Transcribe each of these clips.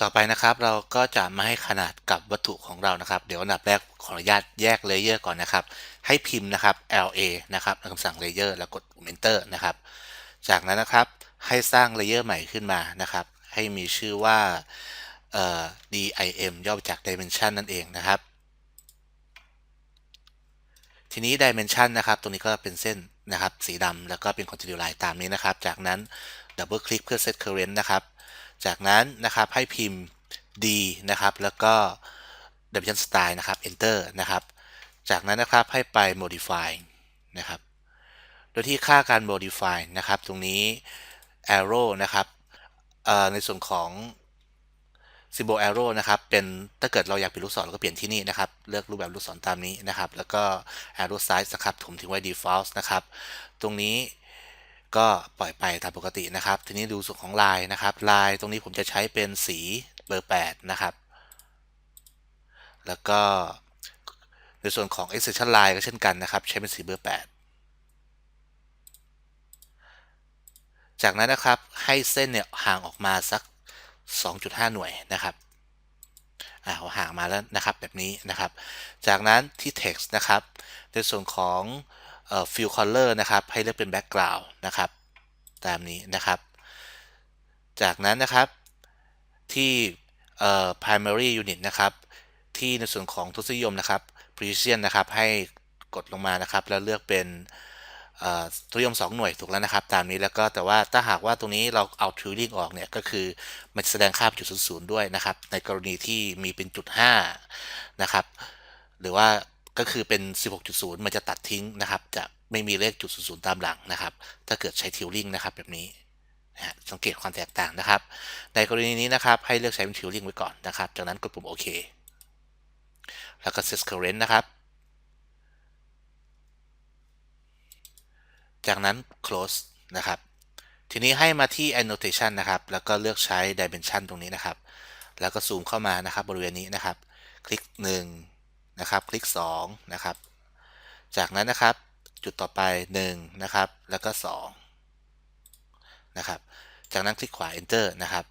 ต่อไปนะครับเราก็จะมาให้ขนาดกับวัตถุของเรานะครับ เดี๋ยวอันดับแรกขออนุญาตแยกเลเยอร์ก่อนนะครับ ให้พิมพ์นะครับ LA นะครับในคำสั่งเลเยอร์แล้วกด Enter นะครับ จากนั้นนะครับให้สร้างเลเยอร์ใหม่ขึ้นมานะครับ ให้มีชื่อว่า DIM ย่อจาก Dimension นั่นเองนะครับ ทีนี้ Dimension นะครับ ตรงนี้ก็เป็นเส้นนะครับ สีดำแล้วก็เป็น Continue Line ตามนี้นะครับ จากนั้นดับเบิลคลิกเพื่อ Set Current นะครับ จากนั้นนะครับให้พิมพ์ D นะครับแล้วก็ Dimension Style นะครับ Enter นะครับจากนั้นนะครับให้ไป Modify นะครับโดยที่ค่าการ Modify นะครับ ตรงนี้ Arrow นะครับในส่วนของ symbol arrow นะครับ เป็นถ้าเกิดเราอยากเปลี่ยนลูกศรเราก็เปลี่ยนที่นี่นะครับ เลือกรูปแบบลูกศรตามนี้นะครับ แล้วก็ arrow size นะครับผมทิ้งไว้ default นะครับ ตรงนี้ ก็ปล่อยไปตามปกตินะครับ ทีนี้ดูส่วนของลายนะครับลายตรงนี้ผมจะใช้เป็นสีเบอร์ 8 นะครับ แล้วก็ในส่วนของ extension line ก็เช่นกันนะครับ ใช้เป็นสีเบอร์ 8 จากนั้นนะครับให้เส้นเนี่ยห่างออกมาสัก 2.5 หน่วยนะครับอ่าห่างมาแล้วนะครับแบบนี้นะครับ จากนั้นที่ text นะครับ ในส่วนของ เอ่อ fill color นะครับ ให้เลือกเป็น background นะครับ ตามนี้นะครับ จากนั้นนะครับที่เอ่อ primary unit นะครับ ที่ในส่วนของทศนิยมนะครับ precision นะครับ ให้กดลงมานะครับ แล้วเลือกเป็นตัวนิยม 2 หน่วยถูกแล้วนะครับ ตามนี้แล้วก็แต่ว่าถ้าหากว่าตรงนี้เราเอา tuning ออกเนี่ย ก็คือมันแสดงค่าเป็นจุดศูนย์ด้วยนะครับ ในกรณีที่มีเป็นจุด5นะครับ หรือว่า ก็คือเป็น 16.0 มันจะตัดทิ้งนะครับ จะไม่มีเลขจุดศูนย์ตามหลังนะครับ ถ้าเกิดใช้ tuning นะครับแบบนี้นะสังเกตความแตกต่างนะครับ ในกรณีนี้นะครับ ให้เลือกใช้เป็น tuning ไว้ก่อนนะครับ จากนั้นกดปุ่มโอเค แล้วก็ set current นะครับ จากนั้น close นะครับ ทีนี้ให้มาที่ annotation นะครับ แล้วก็เลือกใช้ dimension ตรงนี้นะครับ แล้วก็ซูมเข้ามานะครับบริเวณนี้นะครับ คลิก 1 นะครับ คลิก 2 นะครับ จากนั้นนะครับจุดต่อไป 1 นะครับ แล้วก็ 2 นะครับ จากนั้นคลิกขวา enter นะครับ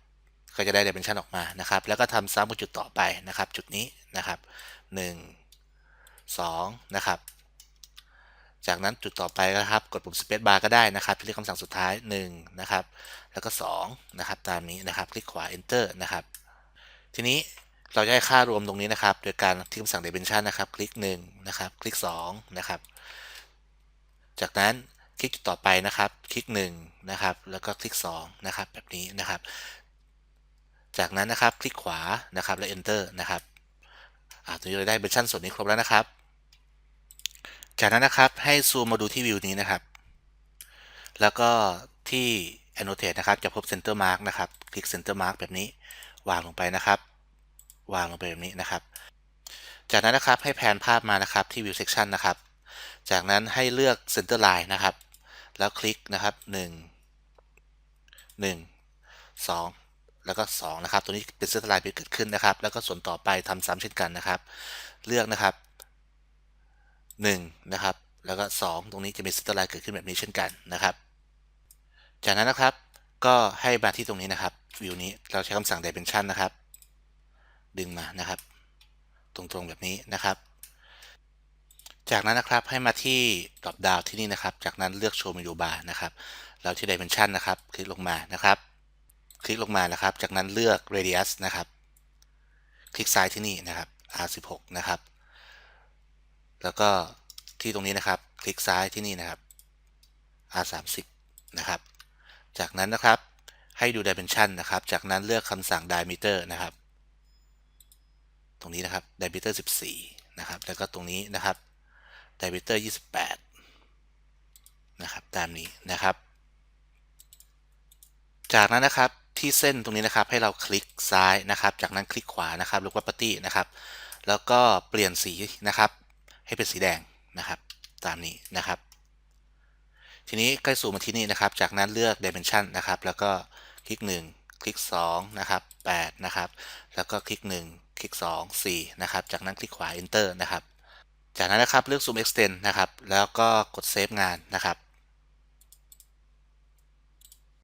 ก็จะได้ dimension ออกมานะครับ แล้วก็ทำซ้ำกับจุดต่อไปนะครับ จุดนี้นะครับ 1 2 นะครับ จากนั้นจุดต่อไปนะครับ กดปุ่ม Space Bar ก็ได้นะครับเรียกคำสั่งสุดท้าย 1 นะครับ แล้วก็ 2 นะครับ ตามนี้นะครับ คลิกขวา Enter นะครับ ทีนี้ เราจะให้ค่ารวมตรงนี้นะครับ โดยการที่คำสั่ง Dimension นะครับ คลิก1นะครับ คลิก2นะครับ จากนั้นคลิกจุดต่อไปนะครับ คลิก1นะครับ แล้วก็คลิก2นะครับ แบบนี้นะครับ จากนั้นนะครับคลิกขวานะครับ แล้ว Enter นะครับอ่าตรงนี้เราได้ Dimension ส่วนนี้ครบแล้วนะครับ จากนั้นนะครับให้ซูมมาดูที่วิวนี้นะครับ แล้วก็ที่ annotate นะครับ จะพบ center mark นะครับ คลิก center mark แบบนี้วางลงไปนะครับ วางลงไปแบบนี้นะครับ จากนั้นนะครับให้แผนภาพมานะครับที่ view section นะครับ จากนั้นให้เลือก center line นะครับ แล้วคลิกนะครับ 1 1 2 แล้วก็ 2 นะครับ ตัวนี้เป็น center line เกิดขึ้นนะครับ แล้วก็ส่วนต่อไปทำซ้ำเช่นกันนะครับ เลือกนะครับ 1 นะครับ แล้วก็ 2 ตรงนี้จะมีสเตอร์ไลน์เกิดขึ้นแบบนี้เช่นกันนะครับ จากนั้นนะครับก็ให้มาที่ตรงนี้นะครับวิวนี้เราใช้คำสั่ง dimension นะครับ ดึงมานะครับ ตรงๆแบบนี้นะครับ จากนั้นนะครับให้มาที่ drop down ที่นี่นะครับ จากนั้นเลือก show menu bar นะครับ แล้วที่ dimension นะครับ คลิกลงมานะครับ คลิกลงมานะครับ จากนั้นเลือก radius นะครับ คลิกซ้ายที่นี่นะครับ R16 นะครับ แล้วก็ที่ตรงนี้นะครับ คลิกซ้ายที่นี่นะครับ R30 นะครับ จากนั้นนะครับให้ดู dimension นะครับ จากนั้นเลือกคำสั่ง diameter นะครับ ตรงนี้นะครับ diameter 14 นะครับ แล้วก็ตรงนี้นะครับ diameter 28 นะครับ ตามนี้นะครับ จากนั้นนะครับที่เส้นตรงนี้นะครับให้เราคลิกซ้ายนะครับ จากนั้นคลิกขวานะครับหรือว่า property นะครับ แล้วก็เปลี่ยนสีนะครับ ให้เป็นสีแดงนะครับ ตามนี้นะครับ ทีนี้ใกล้สู่มาที่นี่นะครับ จากนั้นเลือก dimension นะครับ แล้วก็คลิก 1 คลิก 2 นะครับ8นะครับ แล้วก็คลิก 1 คลิก 2 4 นะครับ จากนั้นคลิกขวา enter นะครับ จากนั้นนะครับเลือก zoom extend นะครับ แล้วก็กดเซฟงานนะครับ